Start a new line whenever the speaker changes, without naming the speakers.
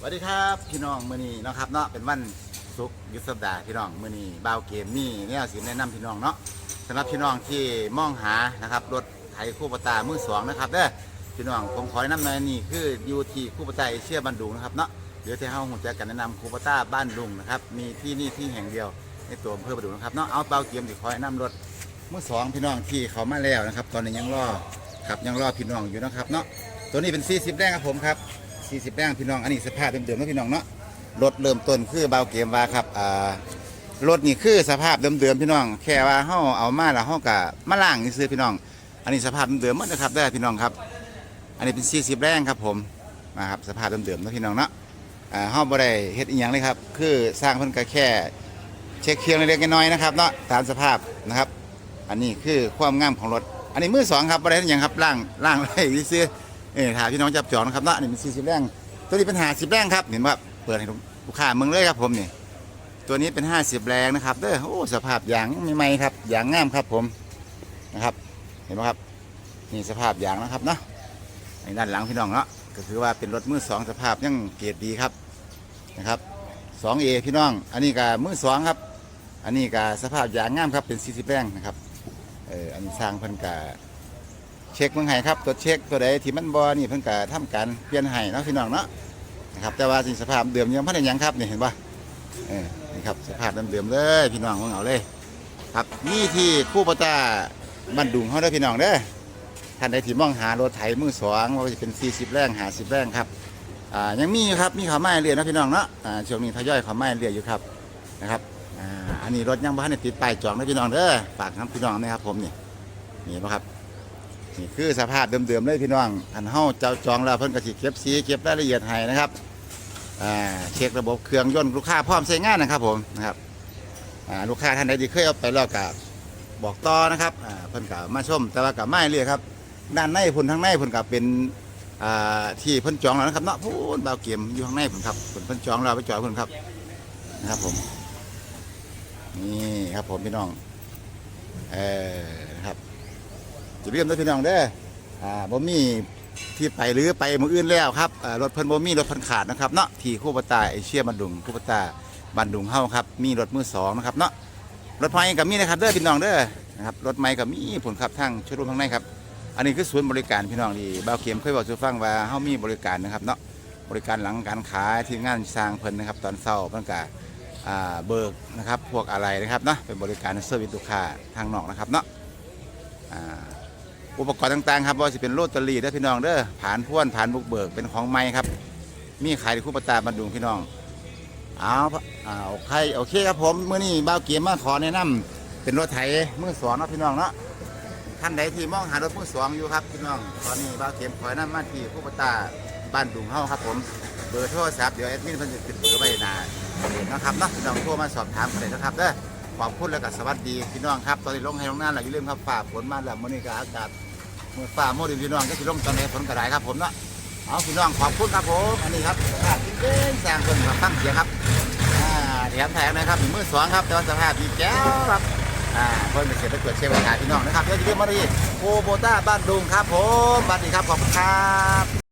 สวัสดีครับพี่น้องมื้อนี้เนาะครับเนาะเป็นวันศุกร์หยุดสัปดาห์พี่น้องมื้อนี้บ่าวเกมนี่เนี่ยสิแนะนำพี่น้องเนาะสำหรับพี่น้องที่มองหานะครับรถไถคู่ปตามือสองนะครับเด้อพี่น้องผมขอแนะนำหน่อยนี่คืออยู่ที่คู่ปตาเอเชียบ้านดุงนะครับเนาะเดี๋ยวที่เฮาหูจักกันแนะนำคู่ปตาบ้านดุงนะครับมีที่นี่ที่แห่งเดียวในตัวอำเภอบ้านดุงนะครับเนาะเอาบาวเกมสิขอแนะนำรถมือสองพี่น้องที่เขามาแล้วนะครับ ตอนนี้ยังรอครับยังรอพี่น้องอยู่นะครับเนาะตัวนี้เป็น40แรงครับผมครับ 40แรงพี่น้อง อันนี้สภาพเดิมๆนะพี่น้องเนาะ รถเริ่มต้นคือเบาเกมว่าครับ อ่ารถนี่คือสภาพเดิมๆพี่น้อง แค่ว่าเฮาเอามาแล้วเฮาก็มาล้างนี่ซื้อพี่น้อง อันนี้สภาพเดิมๆหมดนะครับได้พี่น้องครับ อันนี้เป็น40แรงครับผมนะครับสภาพเดิมๆนะพี่น้องเนาะอ่าเฮาบ่ได้เฮ็ดอีหยังเลยครับ คือสร้างเพิ่นก็แค่เช็คเครื่องเล็กๆน้อยๆนะครับเนาะตามสภาพนะครับ อันนี้คือความงามของรถ อันนี้มือสองครับบ่ได้เฮ็ดหยังครับล่างล่างไว้ซื้อ เออถ้าพี่น้องจับจองนะครับเนาะอันนี้เป็น40แรงตัวนี้เป็น50แรงครับเห็นว่าเปิดให้ลูกค้าเมืองเลยครับผมนี่ตัวนี้เป็น50แรงนะครับเด้อโอ้สภาพยางใหม่ๆครับยางงามครับผมนะครับ เห็นไหมครับนี่สภาพยางนะครับเนาะในด้านหลังพี่น้องเนาะก็คือว่าเป็นรถมือสองสภาพยังเกรดดีครับนะครับ 2A พี่น้อง อันนี้ก็มือสองครับ อันนี้ก็สภาพยางงามครับเป็น40แรงนะครับเอออันนี้สร้างพิ่นกา เช็คเมืองไห้ครับตัวเช็คตัวใดที่มันบอนี่เพิ่นกทำการเปลี่ยนให้เนาะพี่น้องเนาะนะครับแต่ว่าสิ่งสภาพเดิมยังพันได้ยังครับนี่เห็นปะเออนี่ครับสภาพเดิมๆเลยพี่น้องของเอาเลย ครับนี่ที่คู่ปตาบันดุงเขาได้พี่น้องเด้อท่านใดที่มองหารถไถมือสองว่าจะเป็น 40 แรงหา10แรงครับอ่ายังมีครับมีเขาวไม้เรียนนะพี่น้องเนาะอ่าช่วงนี้ทยอยเขาวไม้เรียนอยู่ครับนะครับอ่าอันนี้รถยังบ้านติดป้ายจองนะพี่น้องเด้อฝากครับพี่น้องนะครับผมนี่นี่นะครับ นี่คือสภาพเดิมๆเลยพี่น้องอันเฮาเจ้าจองแล้วเพิ่นก็สิเก็บสีเก็บรายละเอียดให้นะครับอ่าเช็คระบบเครื่องยนต์ลูกค้าพร้อมใช้งานนะครับผมนะครับอ่าลูกค้าท่านใดที่เคยเอาไปแล้วกับบอกต่อนะครับอ่าเพิ่นกับมาชมแต่ว่ากับไม่เรียครับ ด้านในพุ่นทางในพุ่นกับเป็นอ่าที่เพิ่นจองแล้วนะครับเนาะพูนดาวเกมอยู่ข้างในพุ่นครับพุ่นเพิ่นจองเราไปจอยพุ่นครับนะครับผมนี่ครับผมพี่น้องเออ จะเรียมด้วยพี่น้องเด้ออ่าบ่มีที่ไปหรือไปมืออื่นแล้วครับรถเพิ่นบ่มีรถเพิ่นขาดนะครับเนาะที่คู่ปตาไอเชียบันดุงคู่ปตาบันดุงเฮาครับมีรถมือสองนะครับเนาะรถไฟกับมีนะครับเด้อพี่น้องเด้อนะครับรถไม้กับมีผลขับทางชรุมทางในครับอันนี้คือศูนย์บริการพี่น้องที่บ่าวเข็มเคยบอกสู่ฟังว่าเฮามีบริการนะครับเนาะบริการหลังการขายที่งานสร้างเพิ่นนะครับตอนเช้าเพิ่นก็อ่าเบิกนะครับพวกอะไรนะครับเนาะเป็นบริการเซอร์วิสลูกค้าทางนอกนะครับเนาะ อุปกรณ์ต่างๆครับว่าสิเป็นโรตารี่เด้อพี่น้องเด้อผ่านพ่วนผ่านบุกเบิกเป็นของไม้ครับ มีขายที่คู่ประตาบันดุงพี่น้องเอาอ่าโอเคโอเคครับผมเมื่อนี้บ่าวเกียมมาขอแนะนำเป็นรถไถมือสองเนาะพี่น้องเนาะท่านใดที่มองหารถมือสองอยู่ครับพี่น้องตอนนี้บ่าวเกียมขอแนะนำมาที่ผู้ประตาบ้านดุงเฮาครับผมเบอร์โทรศัพท์เดี๋ยวแอดมินเพิ่นจะติดเบอร์ไว้หน้านะครับเนาะพี่น้องโทรมาสอบถามกันเลยนะครับเด้อขอบคุณแล้วก็สวัสดีพี่น้องครับ ตอนนี้ลงให้ลงหน้าแล้วอย่าลืมครับฝ่าฝนมาแล้วมื้อนี้ก็อากาศ มือฟ้าโมดินพี่น้องก็สิลงตอนนี้ฝนกระไดครับผมเนาะเอาพี่น้องขอบคุณครับผมอันนี้ครับสภาพจริงๆสร้างคนมาฟังเสียงครับอ่าแถมแถมนะครับมือสองครับแต่ว่าสภาพดีแจ๋วครับอ่าเพิ่นไปเสียไปตรวจเช็คราคาพี่น้องนะครับเดี๋ยวจะเรียกมาดีโคโบต้าบ้านดุงครับผมบัดนี้ครับขอบคุณครับ